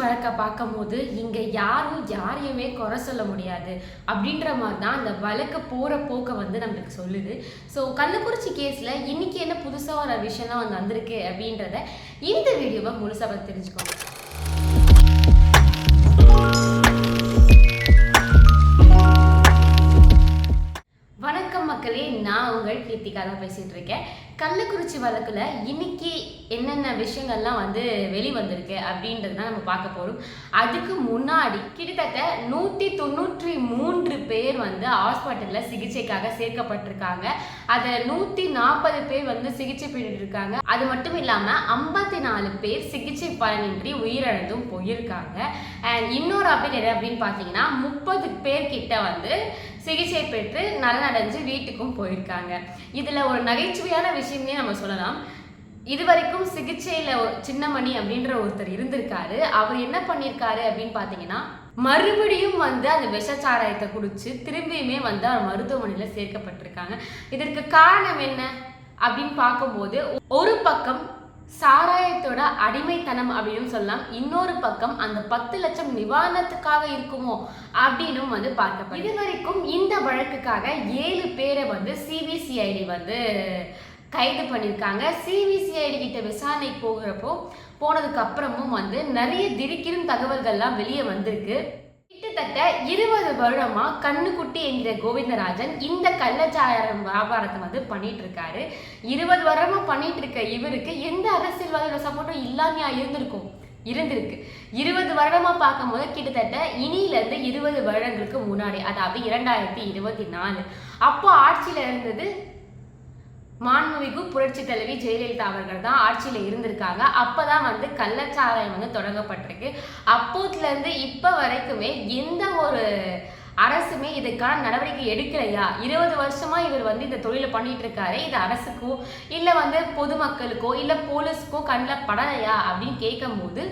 வழக்கை பார்க்கும்போது இங்கே யாரும் யாரையுமே குறை சொல்ல முடியாது. அப்படின்ற மாதிரி தான் அந்த வழக்கு போகிற போக்கை வந்து நம்மளுக்கு சொல்லுது. ஸோ கள்ளக்குறிச்சி கேஸில் இன்னைக்கு என்ன புதுசாக ஒரு விஷயம்லாம் வந்து வந்திருக்கு அப்படின்றத இந்த வீடியோவை முழுசாக பார்த்து தெரிஞ்சுக்கோங்க. வணக்கம் மக்களே நான் உங்கள் கீர்த்திகா தான் பேசிட்டு இருக்கேன். கள்ளக்குறிச்சி வழக்கில் இன்னைக்கு என்னென்ன விஷயங்கள்லாம் வந்து வெளி வந்திருக்கு அப்படின்றது தான் நம்ம பார்க்க போகிறோம் அதுக்கு முன்னாடி கிட்டத்தட்ட நூற்றி தொண்ணூற்றி மூன்று பேர் வந்து ஹாஸ்பிட்டலில் சிகிச்சைக்காக சேர்க்கப்பட்டிருக்காங்க. அதில் நூற்றி நாற்பது பேர் வந்து சிகிச்சை பெற்றுட்டு இருக்காங்க அது மட்டும் இல்லாமல் ஐம்பத்தி நாலு பேர் சிகிச்சை பலனின்றி உயிரிழந்தும் போயிருக்காங்க. அண்ட் இன்னொரு அப்டேட் என்ன அப்படின்னு பார்த்தீங்கன்னா முப்பது பேர்கிட்ட வந்து சிகிச்சை பெற்று நலனடைஞ்சு வீட்டுக்கும் போயிருக்காங்க. இதில் ஒரு நகைச்சுவையான விஷயம்னே நம்ம சொல்லலாம். இது வரைக்கும் சிகிச்சையில் சின்னமணி அப்படின்ற ஒருத்தர் இருந்திருக்காரு. அவர் என்ன பண்ணியிருக்காரு அப்படின்னு பார்த்தீங்கன்னா மறுபடியும் வந்து அந்த விஷச்சாராயத்தை குடிச்சு திரும்பியுமே வந்து அவர் மருத்துவமனையில் சேர்க்கப்பட்டிருக்காங்க. இதற்கு காரணம் என்ன அப்படின்னு பார்க்கும்போது ஒரு பக்கம் சாராயத்தோட அடிமைத்தனம் அப்படின்னு சொல்லலாம். இன்னொரு பக்கம் அந்த பத்து லட்சம் நிவாரணத்துக்காக இருக்குமோ அப்படின்னும் வந்து பார்க்கப்படும். இது வரைக்கும் இந்த வழக்குக்காக ஏழு பேரை வந்து சிபிசிஐடி வந்து கைது பண்ணியிருக்காங்க. சிபிசிஐடி கிட்ட விசாரணை போகிறப்போ போனதுக்கு அப்புறமும் வந்து நிறைய திடுக்கிடும் தகவல்கள்லாம் வெளியே வந்திருக்கு. கிட்டத்தட்ட இருபது வருடமா கண்ணுக்குட்டி என்கிற கோவிந்தராஜன் இந்த கள்ளச்சாரம் வியாபாரத்தை வந்து பண்ணிட்டு இருக்காரு இருபது வருடமா பண்ணிட்டு இருக்க இவருக்கு எந்த அரசியல்வாதியோட சப்போர்ட்டும் இல்லாமையா இருந்திருக்கும்? இருந்திருக்கு. இருபது வருடமா பார்க்கும்போது கிட்டத்தட்ட இனியிலேருந்து இருபது வருடங்களுக்கு முன்னாடி அதாவது இரண்டாயிரத்தி இருபத்தி நாலு. அப்போ ஆட்சியில இருந்தது மாண்புமிகு புரட்சி தலைவி ஜெயலலிதா அவர்கள் தான் ஆட்சியில் இருந்திருக்காங்க. அப்போ தான் வந்து கள்ளச்சாராயம் வந்து தொடங்கப்பட்டிருக்கு. அப்போத்துலேருந்து இப்போ வரைக்குமே எந்த ஒரு அரசுமே இதுக்கான நடவடிக்கை எடுக்கலையா? இருபது வருஷமா இவர் வந்து இந்த தொழிலை பண்ணிட்டு இருக்காரு. இது அரசுக்கோ இல்லை வந்து பொதுமக்களுக்கோ இல்லை போலீஸ்க்கோ கண்ணில் படலையா? அப்படின்னு கேட்கும்போது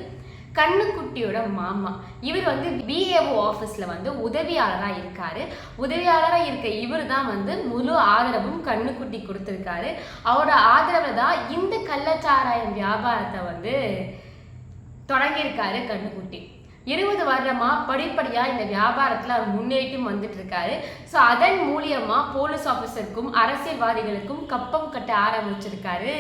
கண்ணுக்குட்டியோட மாமா. இவர் வந்து பிஏஓ ஆஃபீஸில் வந்து உதவியாளராக இருக்காரு. உதவியாளராக இருக்க இவர் தான் வந்து முழு ஆதரவும் கண்ணுக்குட்டி கொடுத்துருக்காரு. அவரோட ஆதரவு தான் இந்த கள்ளச்சாராயம் வியாபாரத்தை வந்து தொடங்கியிருக்காரு கண்ணுக்குட்டி. இருபது வருடமா படிப்படியா இந்த வியாபாரத்துல அவர் முன்னேற்றம் வந்துட்டு இருக்காரு ஸோ அதன் மூலியமா போலீஸ் ஆஃபீஸருக்கும் அரசியல்வாதிகளுக்கும் கப்பம் கட்ட ஆரம்பிச்சிருக்காரு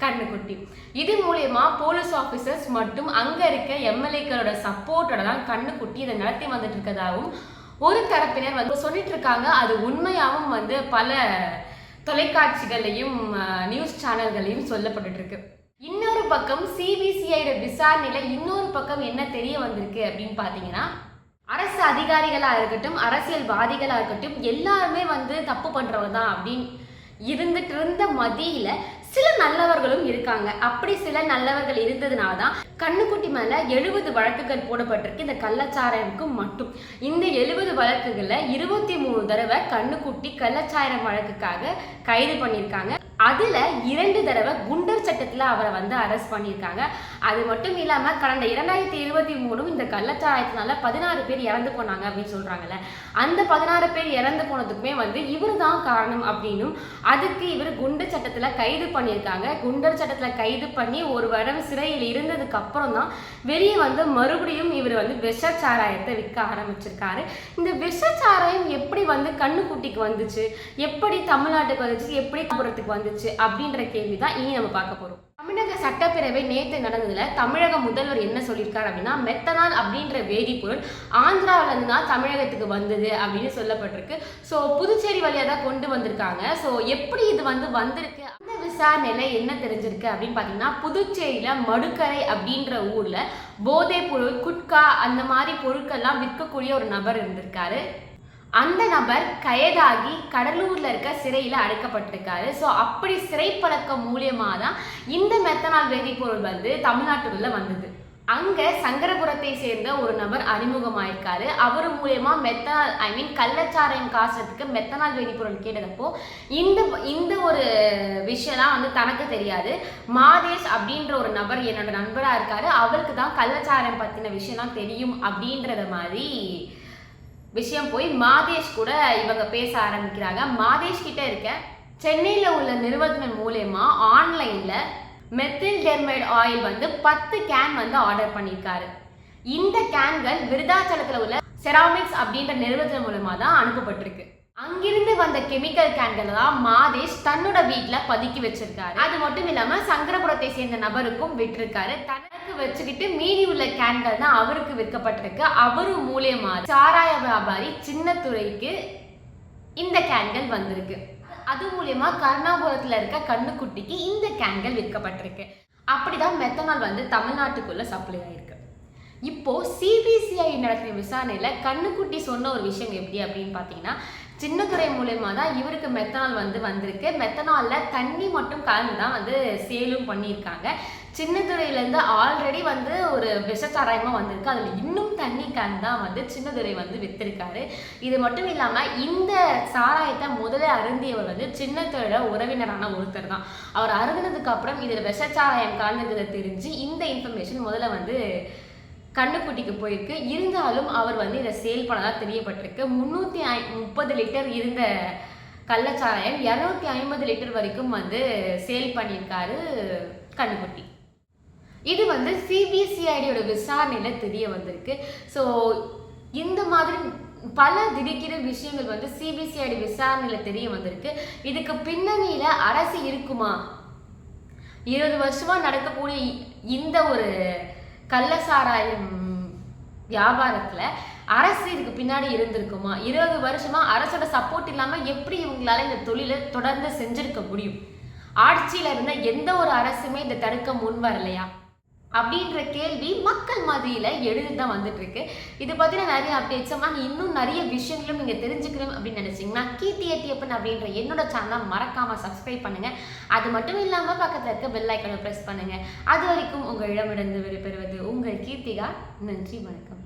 கண்ணுக்குட்டி இது மூலியமா போலீஸ் ஆஃபீஸர்ஸ் மற்றும் அங்க இருக்க எம்எல்ஏக்களோட சப்போர்ட்டோட தான் கண்ணுக்குட்டி இதை நடத்தி வந்துட்டு இருக்கதாகவும் ஒரு தரப்பினர் வந்து சொல்லிட்டு இருக்காங்க அது உண்மையாகவும் வந்து பல தொலைக்காட்சிகளையும் நியூஸ் சேனல்களையும் சொல்லப்பட்டுட்டு இருக்கு இன்னொரு பக்கம் சிபிசிஐட விசாரணையில இன்னொரு பக்கம் என்ன தெரிய வந்திருக்கு அப்படின்னு பார்த்தீங்கன்னா அரசு அதிகாரிகளா இருக்கட்டும் அரசியல்வாதிகளா இருக்கட்டும் எல்லாருமே வந்து தப்பு பண்றவங்க தான் அப்படின்னு இருந்துட்டு இருந்த மதியில சில நல்லவர்களும் இருக்காங்க. அப்படி சில நல்லவர்கள் இருந்ததுனால தான் கண்ணுக்குட்டி மேல எழுபது வழக்குகள் போடப்பட்டிருக்கு. இந்த கள்ளச்சாராயமுக்கு மட்டும். இந்த எழுபது வழக்குகள்ல இருபத்தி மூணு தடவை கண்ணுக்குட்டி கள்ளச்சாரம் வழக்குக்காக கைது பண்ணியிருக்காங்க. அதுல இரண்டு தடவை குண்டர் சட்டத்துல அவரை வந்து அரெஸ்ட் பண்ணியிருக்காங்க. அது மட்டும் இல்லாமல் கடந்த இரண்டாயிரத்தி இருபத்தி மூணும் இந்த கள்ளச்சாராயத்தினால பதினாறு பேர் இறந்து போனாங்க அப்படின்னு சொல்கிறாங்கல்ல அந்த பதினாறு பேர் இறந்து போனதுக்குமே வந்து இவர் தான் காரணம் அப்படின்னும் அதுக்கு இவர் குண்டர் சட்டத்தில் கைது பண்ணியிருக்காங்க. குண்டர் சட்டத்தில் கைது பண்ணி ஒரு வருடம் சிறையில் இருந்ததுக்கு அப்புறம் தான் வெளியே வந்து மறுபடியும் இவர் வந்து விஷச்சாராயத்தை விற்க ஆரம்பிச்சிருக்காரு. இந்த விஷச்சாராயம் எப்படி வந்து கண்ணுக்குட்டிக்கு வந்துச்சு? எப்படி தமிழ்நாட்டுக்கு வந்துச்சு? எப்படி புறத்துக்கு வந்துச்சு? அப்படின்ற கேள்வி தான் இனி நம்ம பார்க்க போறோம். தமிழக சட்டப்பேரவை நேற்று நடந்ததுல தமிழக முதல்வர் என்ன சொல்லியிருக்காரு அப்படின்னா மெத்தனால் அப்படின்ற வேதிப்பொருள் ஆந்திராவில இருந்து தான் தமிழகத்துக்கு வந்தது அப்படின்னு சொல்லப்பட்டிருக்கு. ஸோ புதுச்சேரி வழியாக தான் கொண்டு வந்திருக்காங்க. ஸோ எப்படி இது வந்து வந்திருக்கு? அந்த விசாரணையில என்ன தெரிஞ்சிருக்கு அப்படின்னு பார்த்தீங்கன்னா புதுச்சேரியில மடுக்கரை அப்படின்ற ஊர்ல போதைப் பொருள் குட்கா அந்த மாதிரி பொருட்கள்லாம் விற்கக்கூடிய ஒரு நபர் இருந்திருக்காரு. அந்த நபர் கைதாகி கடலூர்ல இருக்க சிறையில அடைக்கப்பட்டிருக்காரு. ஸோ அப்படி சிறை பழக்கம் மூலியமா தான் இந்த மெத்தனால் வேதிப்பொருள் வந்து தமிழ்நாட்டுக்குள்ள வந்தது. அங்க சங்கரபுரத்தை சேர்ந்த ஒரு நபர் அறிமுகமாயிருக்காரு. அவர் மூலயமா மெத்தனால் ஐ மீன் கள்ளச்சாராயம் காசுறதுக்கு மெத்தனால் வேதிப்பொருள் கேட்டதப்போ இந்த இந்த ஒரு விஷயம்லாம் வந்து தனக்கு தெரியாது. மாதேஷ் அப்படின்ற ஒரு நபர் என்னோட நண்பராக இருக்காரு. அவருக்கு தான் கள்ளச்சாராயம் பற்றின விஷயம்லாம் தெரியும் அப்படின்றத மாதிரி விஷயம் போய் மாதேஷ் கூட இவங்க பேச ஆரம்பிக்கிறாங்க. மாதேஷ் கிட்ட இருக்க சென்னையில் உள்ள நிறுவனத்தின் மூலயமா ஆன்லைனில் மெத்தில் டெர்மைட் ஆயில் வந்து பத்து கேன் வந்து ஆர்டர் பண்ணியிருக்காரு. இந்த கேன்கள் விருதாச்சலத்தில் உள்ள செராமிக்ஸ் அப்படின்ற நிறுவனத்தின் மூலமா தான் அனுப்பப்பட்டிருக்கு. அங்கிருந்து வந்த கெமிக்கல் கேன்களை தான் மாதேஷ் தன்னோட வீட்டில் பதுக்கி வச்சிருக்காரு. அது மட்டும் இல்லாமல் சங்கரபுரத்தை சேர்ந்த நபருக்கும் விட்டிருக்காரு. கணக்கு வச்சுக்கிட்டு மீதி உள்ள கேன்கள் தான் அவருக்கு விற்கப்பட்டிருக்கு. அவரு மூலியமா சாராய வியாபாரி சின்னத்துறைக்கு இந்த கேன்கள் வந்திருக்கு. அது மூலியமா கருணாபுரத்துல இருக்க கண்ணுக்குட்டிக்கு இந்த கேன்கள் விற்கப்பட்டிருக்கு. அப்படிதான் மெத்தனால் வந்து தமிழ்நாட்டுக்குள்ள சப்ளை ஆயிருக்கு. இப்போ சிபிசிஐ நடத்தின விசாரணையில கண்ணுக்குட்டி சொன்ன ஒரு விஷயம் எப்படி அப்படின்னு பார்த்தீங்கன்னா சின்னத்துறை மூலயமா தான் இவருக்கு மெத்தனால் வந்து வந்திருக்கு. மெத்தனால்ல தண்ணி மட்டும் கலந்து தான் வந்து சேலும் பண்ணியிருக்காங்க. சின்னதுரையிலேருந்து ஆல்ரெடி வந்து ஒரு விஷச்சாராயமாக வந்திருக்கு. அதில் இன்னும் தண்ணி கேன் தான் வந்து சின்னதுரை வந்து வித்திருக்காரு. இது மட்டும் இல்லாமல் இந்த சாராயத்தை முதல்ல அருந்தியவர் வந்து சின்னத்துறையோட உறவினரான ஒருத்தர் தான். அவர் அருந்தினதுக்கு அப்புறம் இதில் விஷச்சாராயம் கலந்துக்கிறத தெரிஞ்சு இந்த இன்ஃபர்மேஷன் முதல்ல வந்து கண்ணுக்குட்டிக்கு போயிருக்கு. இருந்தாலும் அவர் வந்து இதை சேல் பண்ணதாக தெரியப்பட்டிருக்கு. முந்நூற்றி ஐ முப்பது லிட்டர் இருந்த கள்ளச்சாராயம் இரநூத்தி ஐம்பது லிட்டர் வரைக்கும் வந்து சேல் பண்ணியிருக்காரு கண்ணுக்குட்டி. இது வந்து சிபிசிஐடியோட விசாரணையில் தெரிய வந்திருக்கு. ஸோ இந்த மாதிரி பல திடுக்கிற விஷயங்கள் வந்து சிபிசிஐடி விசாரணையில் தெரிய வந்திருக்கு. இதுக்கு பின்னணியில் அரசு இருக்குமா? இருபது வருஷமா நடக்கக்கூடிய இந்த ஒரு கள்ளசாராயம் வியாபாரத்துல அரசு இதுக்கு பின்னாடி இருந்திருக்குமா? இருபது வருஷமா அரசோட சப்போர்ட் இல்லாம எப்படி இவங்களால இந்த தொழிலை தொடர்ந்து செஞ்சிருக்க முடியும்? ஆட்சியில இருந்த எந்த ஒரு அரசுமே இதை தடுக்க முன் வரலையா? அப்படின்ற கேள்வி மக்கள் மாதிரியில் எழுதி தான் வந்துட்டு இருக்கு இது பற்றின நிறைய அப்டேட்ஸ் நாங்கள் இன்னும் நிறைய விஷயங்களும் நீங்கள் தெரிஞ்சுக்கணும் அப்படின்னு நினைச்சீங்கன்னா கீர்த்தி எட்டியப்பன் அப்படின்ற என்னோட சேனலை மறக்காம சப்ஸ்கிரைப் பண்ணுங்க. அது மட்டும் இல்லாமல் பக்கத்தில் இருக்க பெல் ஐக்கனை ப்ரெஸ் பண்ணுங்க. அது வரைக்கும் உங்கள் உங்களிடமிருந்து விடைபெறுவது உங்கள் கீர்த்திகா. நன்றி வணக்கம்.